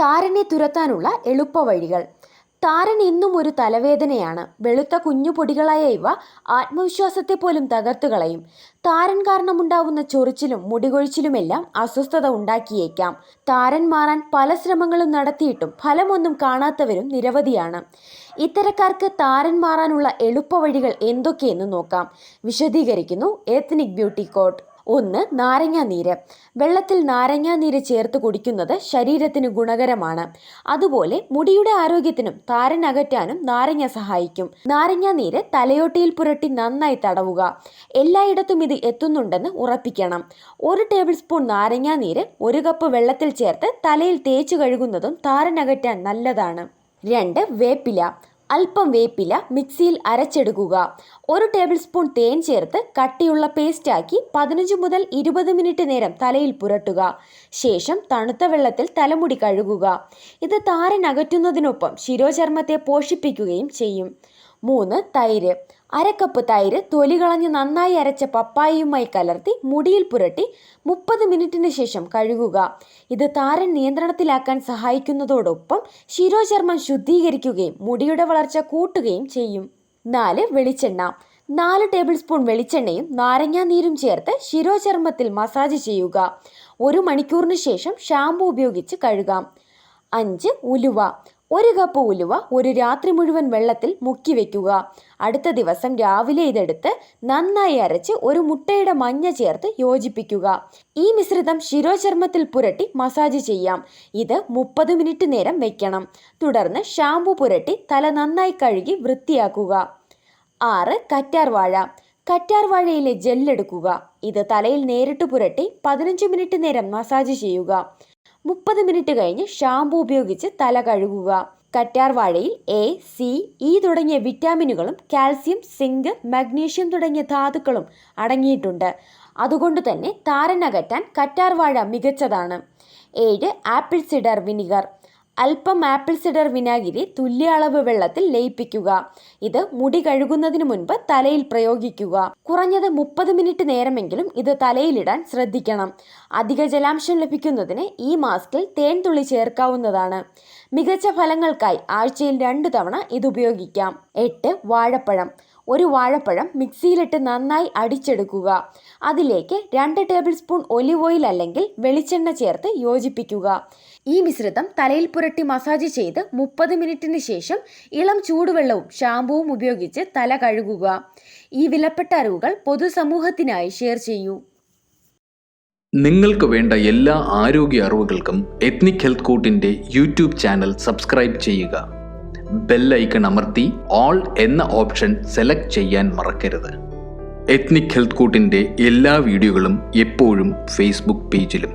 താരനെ തുരത്താനുള്ള എളുപ്പവഴികൾ. താരൻ ഇന്നും ഒരു തലവേദനയാണ്. വെളുത്ത കുഞ്ഞു പൊടികളായ ഇവ ആത്മവിശ്വാസത്തെ പോലും തകർത്തു കളയും. താരൻ കാരണമുണ്ടാവുന്ന ചൊറിച്ചിലും മുടികൊഴിച്ചിലുമെല്ലാം അസ്വസ്ഥത ഉണ്ടാക്കിയേക്കാം. താരൻ മാറാൻ പല ശ്രമങ്ങളും നടത്തിയിട്ടും ഫലമൊന്നും കാണാത്തവരും നിരവധിയാണ്. ഇത്തരക്കാർക്ക് താരൻ മാറാനുള്ള എളുപ്പവഴികൾ എന്തൊക്കെയെന്ന് നോക്കാം. വിശദീകരിക്കുന്നു എത്നിക് ബ്യൂട്ടി കോഡ് ഒന്ന് നാരങ്ങാ നീര്. വെള്ളത്തിൽ നാരങ്ങാ നീര് ചേർത്ത് കുടിക്കുന്നത് ശരീരത്തിന് ഗുണകരമാണ്. അതുപോലെ മുടിയുടെ ആരോഗ്യത്തിനും താരൻ അകറ്റാനും നാരങ്ങ സഹായിക്കും. നാരങ്ങാ നീര് തലയോട്ടിയിൽ പുരട്ടി നന്നായി തടവുക. എല്ലായിടത്തും ഇത് എത്തുന്നുണ്ടെന്ന് ഉറപ്പിക്കണം. ഒരു ടേബിൾ സ്പൂൺ നാരങ്ങാ നീര് ഒരു കപ്പ് വെള്ളത്തിൽ ചേർത്ത് തലയിൽ തേച്ചു കഴുകുന്നതും താരൻ അകറ്റാൻ നല്ലതാണ്. രണ്ട് വേപ്പില. അല്പം വേപ്പില മിക്സിയിൽ അരച്ചെടുക്കുക. ഒരു ടേബിൾ സ്പൂൺ തേൻ ചേർത്ത് കട്ടിയുള്ള പേസ്റ്റാക്കി പതിനഞ്ച് മുതൽ ഇരുപത് മിനിറ്റ് നേരം തലയിൽ പുരട്ടുക. ശേഷം തണുത്ത വെള്ളത്തിൽ തലമുടി കഴുകുക. ഇത് താരൻ അകറ്റുന്നതിനൊപ്പം ശിരോചർമ്മത്തെ പോഷിപ്പിക്കുകയും ചെയ്യും. മൂന്ന് തൈര്. അരക്കപ്പ് തൈര് തൊലി കളഞ്ഞ് നന്നായി അരച്ച പപ്പായയുമായി കലർത്തി മുടിയിൽ പുരട്ടി മുപ്പത് മിനിറ്റിന് ശേഷം കഴുകുക. ഇത് താരൻ നിയന്ത്രണത്തിലാക്കാൻ സഹായിക്കുന്നതോടൊപ്പം ശിരോചർമ്മം ശുദ്ധീകരിക്കുകയും മുടിയുടെ വളർച്ച കൂട്ടുകയും ചെയ്യും. നാല് വെളിച്ചെണ്ണ. നാല് ടേബിൾ സ്പൂൺ വെളിച്ചെണ്ണയും നാരങ്ങാ നീരും ചേർത്ത് ശിരോചർമ്മത്തിൽ മസാജ് ചെയ്യുക. ഒരു മണിക്കൂറിന് ശേഷം ഷാമ്പു ഉപയോഗിച്ച് കഴുകാം. അഞ്ച് ഉലുവ. ഒരു കപ്പ് ഉലുവ ഒരു രാത്രി മുഴുവൻ വെള്ളത്തിൽ മുക്കി വയ്ക്കുക അടുത്ത ദിവസം രാവിലെ ഇതെടുത്ത് നന്നായി അരച്ച് ഒരു മുട്ടയുടെ മഞ്ഞ ചേർത്ത് യോജിപ്പിക്കുക. ഈ മിശ്രിതം ശിരോചർമ്മത്തിൽ പുരട്ടി മസാജ് ചെയ്യാം. ഇത് മുപ്പത് മിനിറ്റ് നേരം വെക്കണം. തുടർന്ന് ഷാമ്പു പുരട്ടി തല നന്നായി കഴുകി വൃത്തിയാക്കുക. ആറ് കറ്റാർവാഴ കറ്റാർവാഴയിലെ കറ്റാർ വാഴയിലെ ജെല്ലെടുക്കുക. ഇത് തലയിൽ നേരിട്ട് പുരട്ടി പതിനഞ്ച് മിനിറ്റ് നേരം മസാജ് ചെയ്യുക. മുപ്പത് മിനിറ്റ് കഴിഞ്ഞ് ഷാമ്പു ഉപയോഗിച്ച് തല കഴുകുക. കറ്റാർ വാഴയിൽ എ സി ഇ തുടങ്ങിയ വിറ്റാമിനുകളും കാൽസ്യം സിങ്ക് മഗ്നീഷ്യം തുടങ്ങിയ ധാതുക്കളും അടങ്ങിയിട്ടുണ്ട്. അതുകൊണ്ട് തന്നെ താരനകറ്റാൻ കറ്റാർ വാഴ മികച്ചതാണ്. ഏഴ് ആപ്പിൾ സിഡർ വിനിഗർ. അല്പം ആപ്പിൾ സിഡർ വിനാഗിരി തുല്യ അളവ് വെള്ളത്തിൽ ലയിപ്പിക്കുക. ഇത് മുടി കഴുകുന്നതിന് മുൻപ് തലയിൽ പ്രയോഗിക്കുക. കുറഞ്ഞത് മുപ്പത് മിനിറ്റ് നേരമെങ്കിലും ഇത് തലയിലിടാൻ ശ്രദ്ധിക്കണം. അധിക ജലാംശം ലഭിക്കുന്നതിന് ഈ മാസ്കിൽ തേൻ തുള്ളി ചേർക്കാവുന്നതാണ്. മികച്ച ഫലങ്ങൾക്കായി ആഴ്ചയിൽ രണ്ടു തവണ ഇത് ഉപയോഗിക്കാം. എട്ട് വാഴപ്പഴം. ഒരു വാഴപ്പഴം മിക്സിയിലിട്ട് നന്നായി അടിച്ചെടുക്കുക. അതിലേക്ക് രണ്ട് ടേബിൾ സ്പൂൺ ഒലിവ് ഓയിൽ അല്ലെങ്കിൽ വെളിച്ചെണ്ണ ചേർത്ത് യോജിപ്പിക്കുക. ഈ മിശ്രിതം തലയിൽ പുരട്ടി മസാജ് ചെയ്ത് മുപ്പത് മിനിറ്റിന് ശേഷം ഇളം ചൂടുവെള്ളവും ഷാമ്പുവും ഉപയോഗിച്ച് തല കഴുകുക. ഈ വിലപ്പെട്ട അറിവുകൾ പൊതുസമൂഹത്തിനായി ഷെയർ ചെയ്യൂ. നിങ്ങൾക്ക് വേണ്ട എല്ലാ ആരോഗ്യ അറിവുകൾക്കും എത്നിക് ഹെൽത്ത് കൂട്ടിന്റെ യൂട്യൂബ് ചാനൽ സബ്സ്ക്രൈബ് ചെയ്യുക. ബെല്ലൈക്കൺ അമർത്തി ഓൾ എന്ന ഓപ്ഷൻ സെലക്ട് ചെയ്യാൻ മറക്കരുത്. എത്നിക് ഹെൽത്ത് കൂട്ടിന്റെ എല്ലാ വീഡിയോകളും എപ്പോഴും ഫേസ്ബുക്ക് പേജിലും